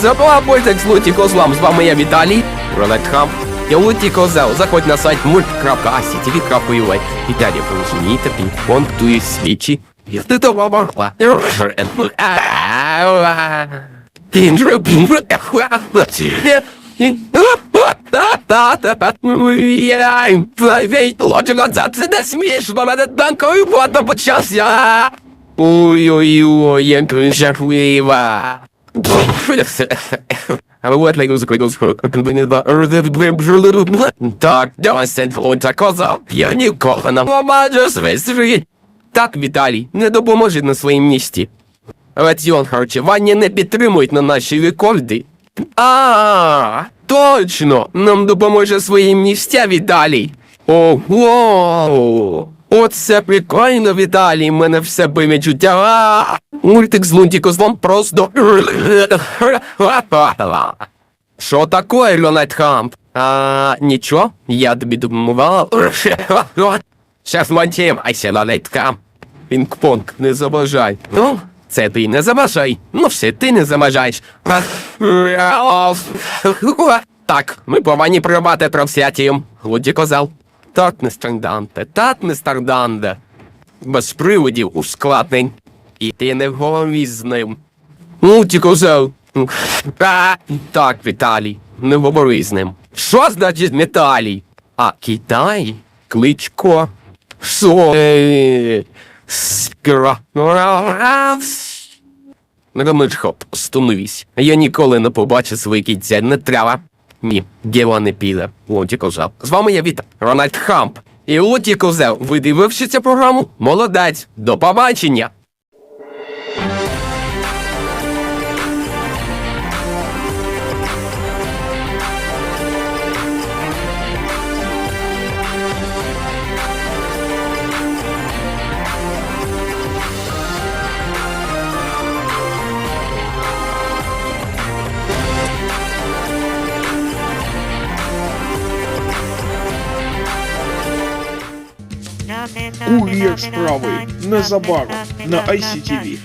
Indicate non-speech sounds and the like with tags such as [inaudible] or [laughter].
Це була з Луті Козлом. З вами я Віталій. Хам. Я Луті Козел. Заходь на сайт мульт.асітіві.ua. Віталій, розумієте, пінг-понг тує свічі. Пінжу, пінжу, це не мене танкою вода почався. Ой-ой-ой, як жахлива. Але от лайку закриту Так, давай сенфлон та коза. Я ніколи не помаджу свистри. Так, Віталій, не допоможе на своїм місці. Раціон харчування не підтримують на наші рекорди. А, точно! Нам допоможе свої місця, Віталій. Ого! Оце прикольно, Віталій, мене все биме чуття. Мультик з Лунті козлом просто. [laughs] Що таке, Леонард Хамп? А, нічого, я тобі допомагав. [laughs] Шеф Монтім, айся Леонард Хамп. Пінг-понг, не заважай. Ну, це ти не заважай. Ну все, ти не заважаєш. [laughs] Так, ми повинні приймати трансляцію. Луді козел. Так, містер Данте, так, містер Данте. Без приводів ускладнень. І ти не в голові з ним. Луді козел. Так, Віталій, не говори з ним. Що значить Віталій? А Китай? Кличко? Що? Е, Скра. Ромичко, остановись. Я ніколи не побачу свої кінця, не треба. Ні, діло не піде. Лоті Козел. З вами я Віта, Рональд Хамп. І Лоті Козел, ви дививши цю програму? Молодець. До побачення. Кур'єр справи незабаром на ICTV.